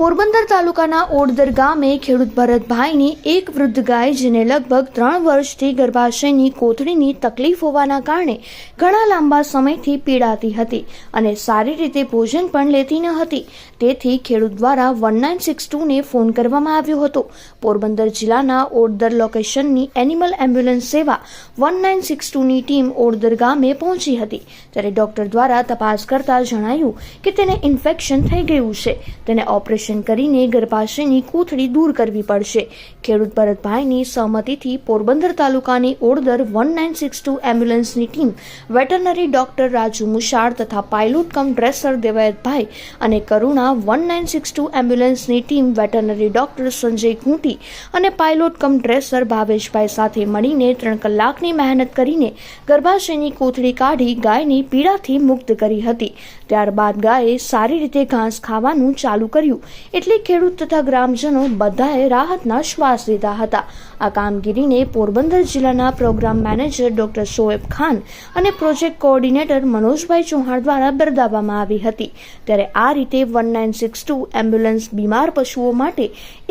પોરબંદર તાલુકાના ઓડદર ગામે ખેડૂત ભરતભાઈની એક વૃદ્ધ ગાય જેને લગભગ ત્રણ વર્ષથી ગર્ભાશયની કોથળીની તકલીફ હોવાના કારણે ઘણા લાંબા સમયથી પીડાતી હતી અને સારી રીતે ભોજન પણ લેતી ન હતી. તેથી ખેડૂત દ્વારા વન નાઇન સિક્સ ટુને ફોન કરવામાં આવ્યો હતો. પોરબંદર જિલ્લાના ઓડદર લોકેશનની એનિમલ એમ્બ્યુલન્સ સેવા વન નાઇન સિક્સ ટુની ટીમ ઓડદર ગામે પહોંચી હતી. ત્યારે ડોક્ટર દ્વારા તપાસ કરતા જણાયું કે તેને ઇન્ફેક્શન થઈ ગયું છે. તેને ઓપરેશન કરીને ગર્ભાશયની કોથળી દૂર કરવી પડશે. ખેડૂત ભરતભાઈની સહમતિથી પોરબંદર તાલુકાની Odadar one nine six two એમ્બ્યુલન્સની team veterinary doctor Raju Mushal તથા પાયલોટ કમ ડ્રેસર દેવાયતભાઈ અને Karuna one nine six two એમ્બ્યુલન્સની team veterinary doctor Sanjay Ghunti અને પાયલોટ કમ ડ્રેસર ભાવેશભાઈ સાથે મળીને ત્રણ કલાકની મહેનત કરીને ગર્ભાશયની કોથળી કાઢી ગાયની પીડાથી મુક્ત કરી હતી. ત્યારબાદ ગાયે સારી રીતે ઘાસ ખાવાનું ચાલુ કર્યું. એટલે ખેડૂત તથા ગ્રામજનો બધાએ રાહતના શ્વાસ લીધા હતા. આ કામગીરીને પોરબંદર જિલ્લાના programme manager doctor Shoaib Khan અને પ્રોજેક્ટ કોઓર્ડિનેટર મનોજભાઈ ચૌહાણ દ્વારા બિરદાવવામાં આવી હતી. ત્યારે આ રીતે one nine six two ambulance બીમાર પશુઓ માટે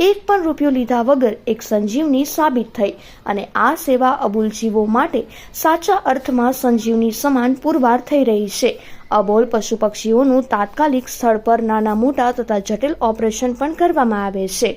એક પણ રૂપિયો લીધા વગર એક સંજીવની સાબિત થઈ અને આ સેવા અબુલ જીવો માટે સાચા અર્થમાં સંજીવની સમાન પુરવાર થઈ રહી છે. અબોલ પશુ પક્ષીઓનું તાત્કાલિક સ્થળ પર નાના મોટા તથા જટિલ ઓપરેશન પણ કરવામાં આવે છે.